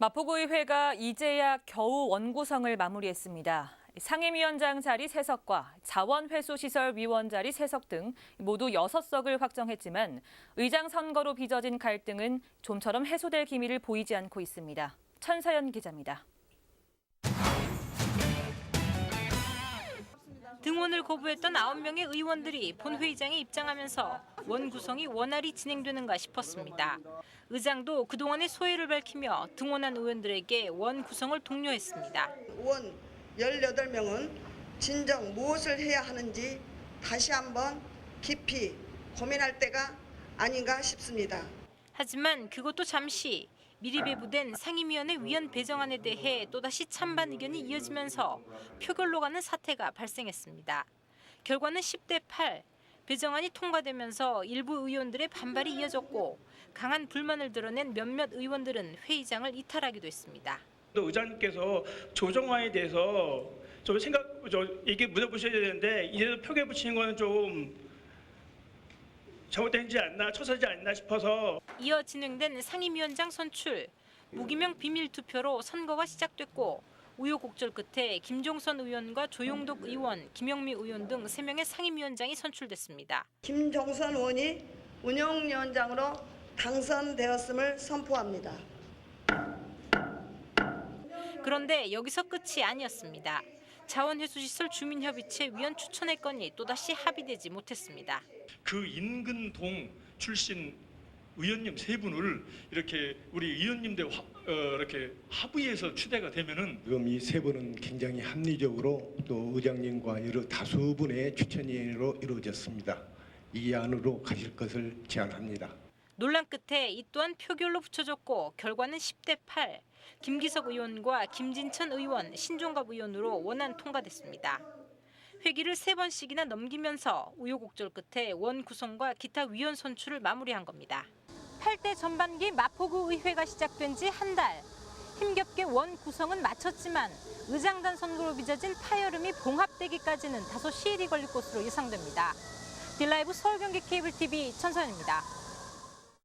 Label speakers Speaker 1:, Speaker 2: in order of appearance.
Speaker 1: 마포구의회가 이제야 겨우 원구성을 마무리했습니다. 상임위원장 자리 3석과 자원회수시설위원 자리 3석 등 모두 6석을 확정했지만 의장 선거로 빚어진 갈등은 좀처럼 해소될 기미를 보이지 않고 있습니다. 천사연 기자입니다.
Speaker 2: 등원을 거부했던 9명의 의원들이 본회의장에 입장하면서 원구성이 원활히 진행되는가 싶었습니다. 의장도 그동안의 소회를 밝히며 등원한 의원들에게 원구성을 독려했습니다.
Speaker 3: 의원 18명은 진정 무엇을 해야 하는지 다시 한번 깊이 고민할 때가 아닌가 싶습니다.
Speaker 2: 하지만 그것도 잠시 미리 배부된 상임위원회 위원 배정안에 대해 또다시 찬반 의견이 이어지면서 표결로 가는 사태가 발생했습니다. 결과는 10대 8. 배정안이 통과되면서 일부 의원들의 반발이 이어졌고 강한 불만을 드러낸 몇몇 의원들은 회의장을 이탈하기도 했습니다.
Speaker 4: 또 의장님께서 조정화에 대해서 좀 생각 저 얘기 물어보셔야 되는데 이래서 표결 붙이는 거는 좀 잘못된지 않나 처사지 않나 싶어서
Speaker 2: 이어 진행된 상임위원장 선출, 무기명 비밀 투표로 선거가 시작됐고 우여곡절 끝에 김종선 의원과 조용독 의원, 김영미 의원 등 3명의 상임위원장이 선출됐습니다.
Speaker 3: 김종선 의원이 운영위원장으로 당선되었음을 선포합니다.
Speaker 2: 그런데 여기서 끝이 아니었습니다. 자원회수 시설 주민협의체 위원 추천의 건이 또다시 합의되지 못했습니다.
Speaker 4: 그 인근 동 출신 의원님 세 분을 이렇게 우리 의원님들 화- 어, 이렇게 합의해서 추대가 되면은
Speaker 5: 지금 이 세 분은 굉장히 합리적으로 또 의장님과 여러 다수분의 추천으로 이루어졌습니다. 이 안으로 가실 것을 제안합니다.
Speaker 2: 논란 끝에 이 또한 표결로 붙여졌고 결과는 10대 8. 김기석 의원과 김진천 의원, 신종갑 의원으로 원안 통과됐습니다. 회기를 세 번씩이나 넘기면서 우여곡절 끝에 원 구성과 기타 위원 선출을 마무리한 겁니다. 8대 전반기 마포구 의회가 시작된 지 한 달. 힘겹게 원 구성은 마쳤지만 의장단 선거로 빚어진 파열음이 봉합되기까지는 다소 시일이 걸릴 것으로 예상됩니다. 딜라이브 서울 경기 케이블 TV 천선입니다.